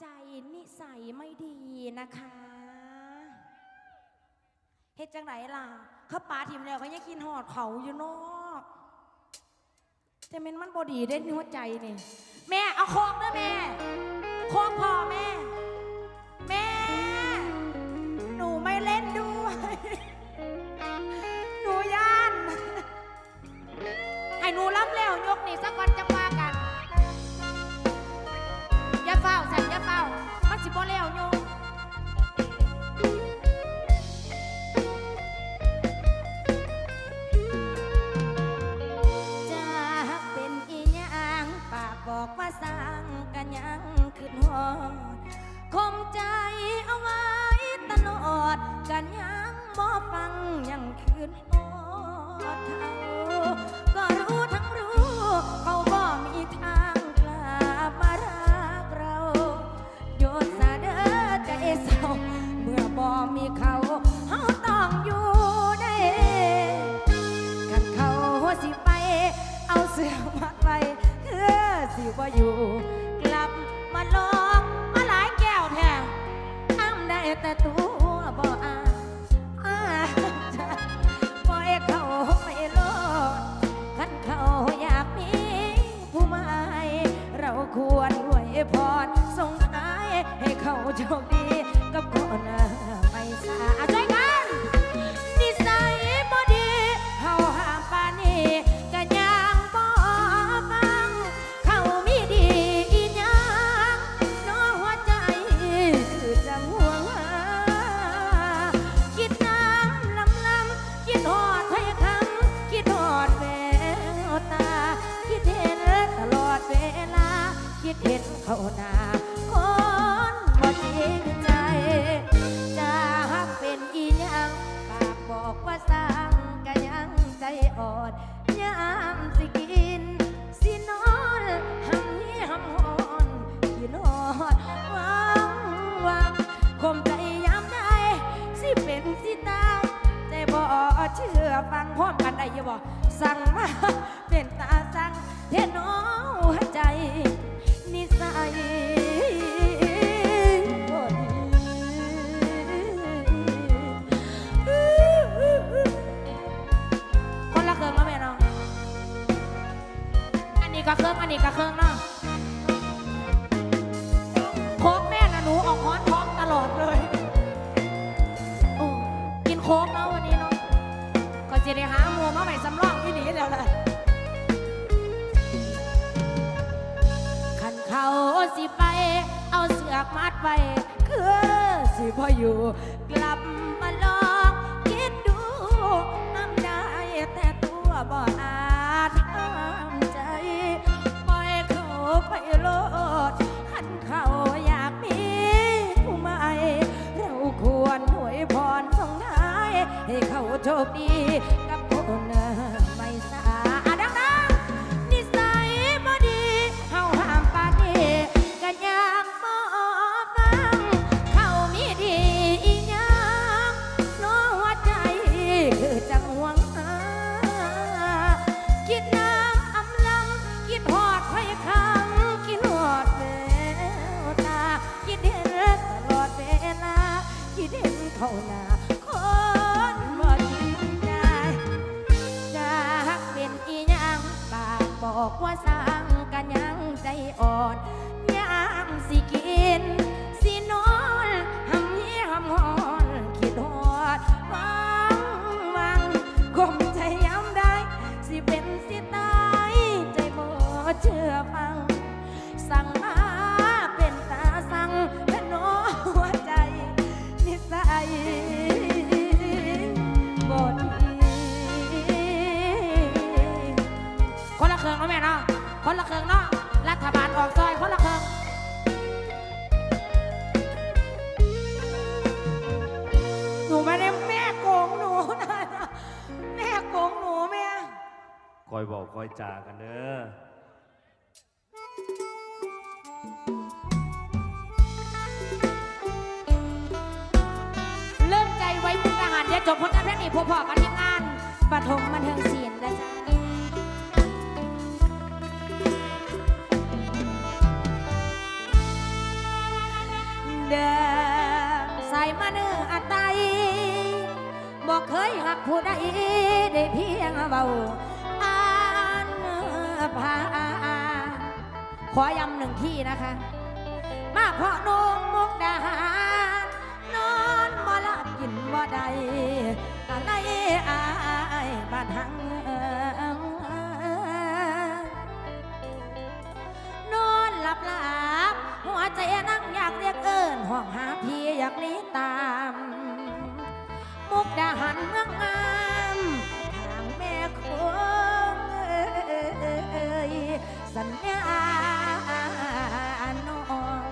ใจนิสัยไม่ดีนะคะเฮ็ดจังไหนล่ะเขาปาทิมแล้วเขายังกินหอดเขาอยู่นอกแต่เมนมันบอดีได้หัวใจนี่ แม่เอาโคกเด้อแม่โคกพอแม่ แม่ หนูไม่เล่นด้วย หนูย่าน ให้หนูรับแล้วยกนี่สักวันจะว่ากัน กันยังบ่ฟังยังคืนอดเขาก็รู้ทั้งรู้ เขาบ่มีทางกลับมารักเราโยนซาเด้อใจเศร้าเมื่อบ่มีเขาเฮาต้องอยู่ได้กันเขาสิไป เอาเสื้อมัดไว้เพื่อสิว่าอยู่ กลับมาลองมาหลายแก้วแท้อ้ำได้แต่ตัว ควรรวยพรส่งท้ายให้เขาโชคดี กับคนไม่สา คิดเห็นเขาหนาคนบ่จริงใจ จะหักเป็นอีหยังปากบอกว่าสร้างก็ยังใจอ่อนยามสิกิน สินอนหำนี้หำหอนกินหอดหวังวังคมใจยามใดสิเป็นสิตายใจบ่เชื่อฟังพร้อมกันได้อยังบ่สั่งมาเป็นตาสั่งเทนอหัวใจ นิสัยบ่ดีคนละเครื่องแล้วแม่เนาะอันนี้ก็เครื่องอันนี้ก็เครื่องเนาะ พออยู่ กลับมาลองคิดดูน้ำได้แต่ตัวบ่อาจห้ามใจปล่อยเขาไปโลดขันเขาอยากมีผู้ใหม่เราควรหวยพรส่งท้ายให้เขาโชคดี สร้างกันยังใจอ่อนยังสิกิน คอยจากกันเด้อเริ่มใจไว้มุกทหารเดี๋ยวจบพ้นนั้นนี่พอๆกันทีมงานปฐมมันเทิงศีลป์นะจ๊ะเดิมใส่มาเนื้ออัตไตบอกเคยหักผู้ใดได้เพียงเบา ขอยำหนึ่งที่นะคะ มาเพราะนงมุกดาหารนอนมาลับกินบ่ใดอะไรอายบ้านหังนอนหลับหลับหัวใจนั่งอยากเรียกเอิญห้องหาพี่อยากลีตาม มุกดาหารเมืองงา สัญญาน้อง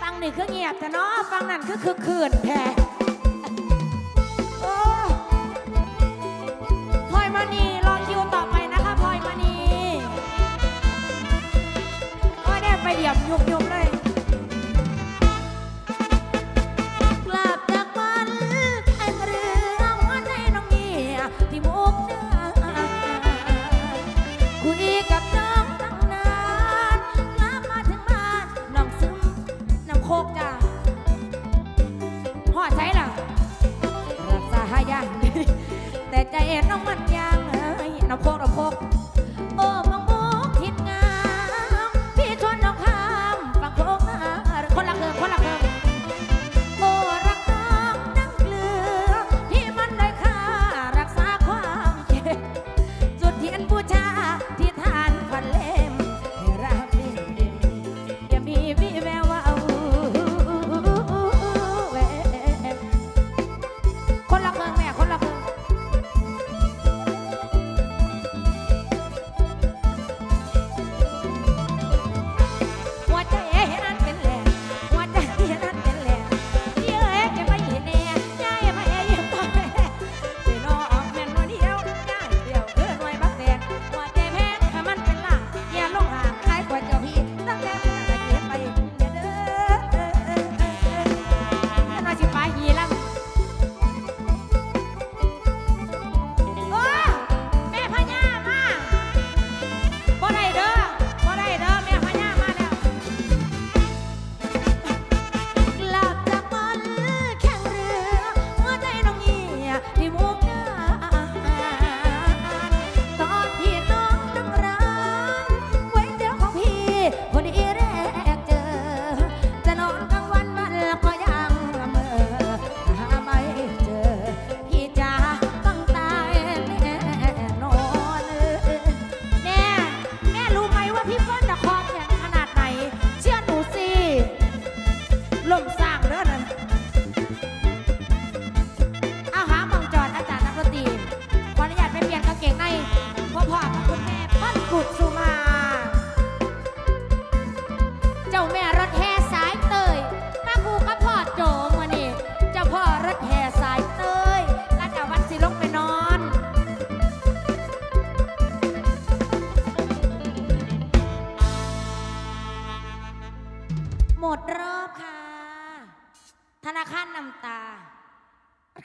ฟังนี่คือเงียบแต่เนาะฟังนั่นคือคือคืนแท้พอยมณีรอคิวต่อไปนะคะพลอยมณีโอ้ยได้ไปเดี่ยมยุบยุบเลย อดใช้หรอรักษาหายางแต่ใจเอ็น้องมันยังเอ้ยน้ำโพกน้ำโพก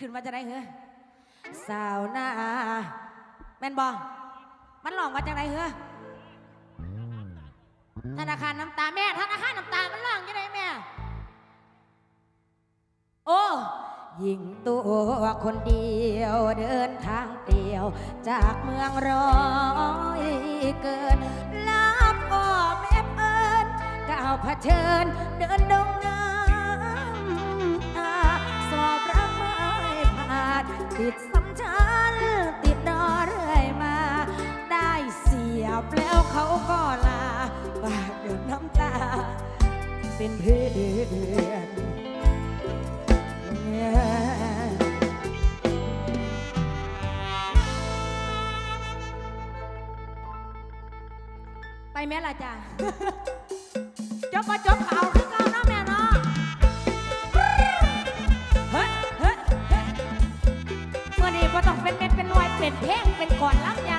ึ้นว่าจะได้เหรอสาวหน้าแมนบอมันหลอกว่าจังไรเหรอธนาคารน้ำตาแม่ธนาคารน้ำตามันหลอกยังไงแม่ โอ้ยิงตัวคนเดียวเดินทางเดียว จากเมืองร้อยเกินลาบออกแม่เอิญก้าวเผชิญเดินดงเนิน ไปแม่ละจ้ะจบมาจบเอาคือเก่าเนาะแม่เนาะเฮ้ยเฮ้ยเฮ้ยมื่อนี้ก็ต้องเป็นเม็ดเป็นหน่วยเป็นเพ่งเป็นก่อนล้ำยา